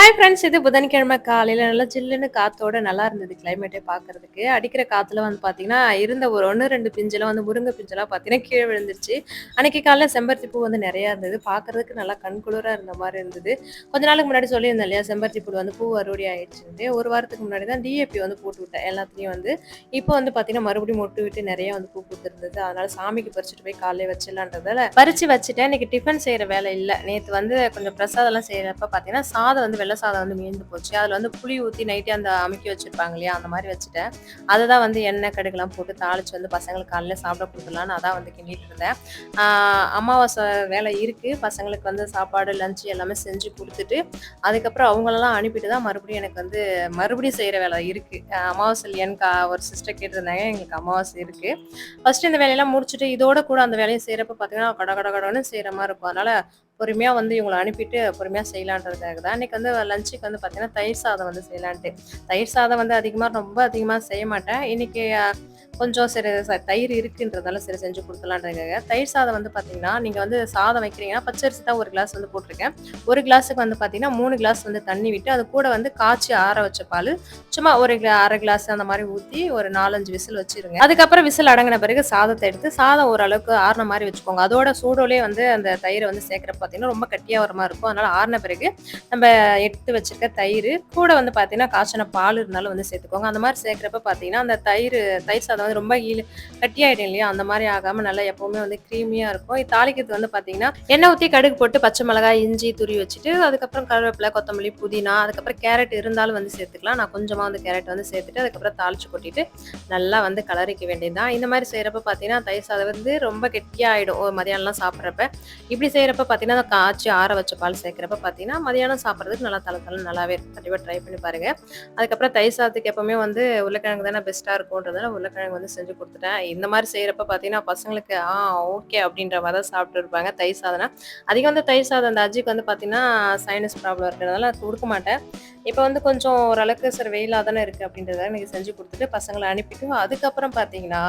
Hi friends இது புதன்கிழமை காலையில் நல்லா சில்லுன்னு காத்தோட நல்லா இருந்தது கிளைமேட்டே பார்க்கறதுக்கு அடிக்கிற காற்றுல வந்து பார்த்தீங்கன்னா இருந்த ஒரு ஒன்று ரெண்டு பிஞ்செல்லாம் வந்து முருங்கை பிஞ்செல்லாம் பார்த்தீங்கன்னா கீழே விழுந்துருச்சு. அன்னைக்கு காலைல செம்பருத்தி பூ வந்து நிறையா இருந்தது. பார்க்கறதுக்கு நல்லா கண்குளிராக இருந்த மாதிரி இருந்தது. கொஞ்ச நாளுக்கு முன்னாடி சொல்லியிருந்தேன் இல்லையா செம்பருத்தி பூ வந்து பூ அறுவடை ஆயிடுச்சுட்டு ஒரு வாரத்துக்கு முன்னாடி தான் டிஏபி வந்து போட்டு விட்டேன். எல்லாத்துலேயும் வந்து இப்போ வந்து பார்த்தீங்கன்னா மறுபடியும் மொட்டு விட்டு நிறைய வந்து பூ கொடுத்துருந்தது அதனால சாமிக்கு பறிச்சுட்டு போய் காலையில வச்சிடலான்றதால பறிச்சு வச்சுட்டேன். இன்னைக்கு டிஃபன் செய்கிற வேலை இல்லை. நேற்று வந்து கொஞ்சம் பிரசாதம்லாம் செய்கிறப்ப பார்த்தீங்கன்னா சாதம் வந்து வெள்ளை சாதம் வந்து மீந்து போச்சு. அதில் வந்து புளி ஊற்றி நைட்டே அந்த அமுக்கி வச்சுருப்பாங்க இல்லையா அந்த மாதிரி வச்சுட்டேன். அதை தான் வந்து எண்ணெய் கடுகுலாம் போட்டு தாளிச்சு வந்து பசங்களுக்கு காலையில் சாப்பிட கொடுத்துடலான்னு அதான் வந்து கிண்டிட்டு இருந்தேன். அமாவாசை வேலை இருக்குது பசங்களுக்கு வந்து சாப்பாடு லஞ்சு எல்லாமே செஞ்சு கொடுத்துட்டு அதுக்கப்புறம் அவங்களெல்லாம் அனுப்பிட்டு தான் மறுபடியும் எனக்கு வந்து மறுபடியும் செய்கிற வேலை இருக்குது அமாவாசை இல்லையான்னு ஒரு சிஸ்டர் கேட்டிருந்தாங்க. எங்களுக்கு அமாவாசை இருக்குது ஃபஸ்ட்டு இந்த வேலையெல்லாம் முடிச்சுட்டு இதோட கூட அந்த வேலையை செய்கிறப்ப பார்த்தீங்கன்னா கட கடகடன்னு செய்கிற மாதிரி இருக்கும். அதனால் பொறுமையாக வந்து இவங்களை அனுப்பிட்டு பொறுமையாக செய்யலான்றதுக்காக தான். இன்றைக்கி வந்து லஞ்சுக்கு வந்து பார்த்தீங்கன்னா தயிர் சாதம் வந்து செய்யலான்ட்டு. தயிர் சாதம் வந்து அதிகமாக ரொம்ப அதிகமாக செய்ய மாட்டேன். இன்றைக்கி கொஞ்சம் சரி ச- தயிர் இருக்குன்றதால சரி செஞ்சு கொடுக்கலான்றதுக்காக தயிர் சாதம் வந்து பார்த்தீங்கன்னா நீங்கள் வந்து சாதம் வைக்கிறீங்கன்னா பச்சரிசி தான் ஒரு கிளாஸ் வந்து போட்டிருக்கேன். ஒரு கிளாஸுக்கு வந்து பார்த்தீங்கன்னா மூணு கிளாஸ் வந்து தண்ணி விட்டு அது கூட வந்து காய்ச்சி ஆற வச்ச பால் சும்மா ஒரு கிளா அரை கிளாஸ் அந்த மாதிரி ஊற்றி ஒரு நாலஞ்சு விசில் வச்சிருங்க. அதுக்கப்புறம் விசில் அடங்கின பிறகு சாதத்தை எடுத்து சாதம் ஓரளவுக்கு ஆறின மாதிரி வச்சுக்கோங்க. அதோட சூடோலே வந்து அந்த தயிரை வந்து சேர்க்குறப்ப பார்த்தீங்கன்னா ரொம்ப கட்டியாக வர மாதிரி இருக்கும். அதனால் ஆறின பிறகு நம்ம எடுத்து வச்சிருக்க தயிர் கூட வந்து பார்த்தீங்கன்னா காய்ச்சின பால் இருந்தாலும் வந்து சேர்த்துக்கோங்க. அந்த மாதிரி சேர்க்குறப்ப பார்த்தீங்கன்னா அந்த தயிர் தயிர் சாதம் வந்து ரொம்ப ஈழு கட்டியாயிடும் இல்லையா? அந்த மாதிரி ஆகாமல் நல்லா எப்பவுமே வந்து க்ரீமியாக இருக்கும். இது தாளிக்கிறது வந்து பார்த்தீங்கன்னா எண்ணெய் ஊற்றி கடுகு போட்டு பச்சை மிளகாய் இஞ்சி துரி வச்சுட்டு அதுக்கப்புறம் கருவேப்பிலை கொத்தமல்லி புதினா அதுக்கப்புறம் கேரட் இருந்தாலும் வந்து சேர்த்துக்கலாம். நான் கொஞ்சமாக வந்து கேரட் வந்து சேர்த்துட்டு அதுக்கப்புறம் தாளிச்சு கொட்டிட்டு நல்லா வந்து கலரிக்க வேண்டியதுதான். இந்த மாதிரி செய்கிறப்ப பார்த்தீங்கன்னா தயிர் சாதம் வந்து ரொம்ப கெட்டியாகிடும் ஒரு மதியானம்லாம் சாப்பிட்றப்ப. இப்படி செய்கிறப்ப பார்த்தீங்கன்னா காய்ச்சி ஆற வச்ச பால் சேர்க்குறப்ப பார்த்தீங்கன்னா மதியானம் சாப்பிட்றதுக்கு நல்லா தலை தலை நல்லாவே இருக்கும். கண்டிப்பாக ட்ரை பண்ணி பாருங்க. அதுக்கப்புறம் தயிர் சாதத்துக்கு எப்போவுமே வந்து உருளைக்கிழங்கு தானே பெஸ்ட்டாக இருக்கும்ன்றதுனால உருளைக்கிழங்கு வந்து செஞ்சு கொடுத்துட்டேன். இந்த மாதிரி செய்கிறப்ப பார்த்தீங்கன்னா பசங்களுக்கு ஆ ஓகே அப்படின்ற மாதிரி தான் சாப்பிட்டு இருப்பாங்க. தயிர் சாதனை அதிகம் வந்து தயிர் சாதம் அந்த அஜிக்கு வந்து பார்த்தீங்கன்னா சைனஸ் ப்ராப்ளம் இருக்கிறதுனால கொடுக்க மாட்டேன். இப்போ வந்து கொஞ்சம் ஓரளவுக்கு சரி வெயிலாக தானே இருக்குது அப்படின்றத எனக்கு செஞ்சு கொடுத்துட்டு பசங்களை அனுப்பிட்டு அதுக்கப்புறம் பார்த்தீங்கன்னா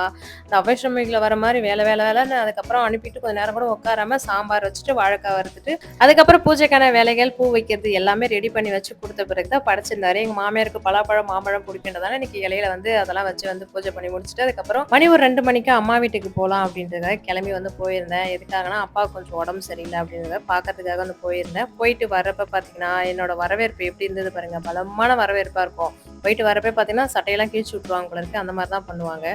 இந்த அபேஷமிகில் வர மாதிரி வேலை வேலை வேலைன்னு அதுக்கப்புறம் அனுப்பிட்டு கொஞ்சம் நேரம் கூட உட்காராம சாம்பார் வச்சுட்டு வாழைக்காய் வறுத்துட்டு அதுக்கப்புறம் பூஜைக்கான வேலைகள் பூ வைக்கிறது எல்லாமே ரெடி பண்ணி வச்சு கொடுத்த பிறகு தான் படைச்சிருந்தாரு. எங்கள் மாமியாருக்கு பலாப்பழம் மாம்பழம் பிடிக்கின்றதால இன்னைக்கு இலையில வந்து அதெல்லாம் வச்சு வந்து பூஜை பண்ணி முடிச்சுட்டு அதுக்கப்புறம் மணி ஒரு ரெண்டு மணிக்கு அம்மா வீட்டுக்கு போகலாம் அப்படின்றதுக்காக கிளம்பி வந்து போயிருந்தேன். எதுக்காகனா அப்பா கொஞ்சம் உடம்பு சரியில்லை அப்படின்றத பார்க்கறதுக்காக வந்து போயிருந்தேன். போயிட்டு வர்றப்ப பார்த்தீங்கன்னா என்னோட வரவேற்பு எப்படி இருந்தது பாருங்க. பலமான வரவேற்பா இருக்கும். போயிட்டு வரப்போ பார்த்தீங்கன்னா சட்டையெல்லாம் கிழிச்சு விட்டுருவாங்க போல இருக்கு. அந்த மாதிரி தான் பண்ணுவாங்க.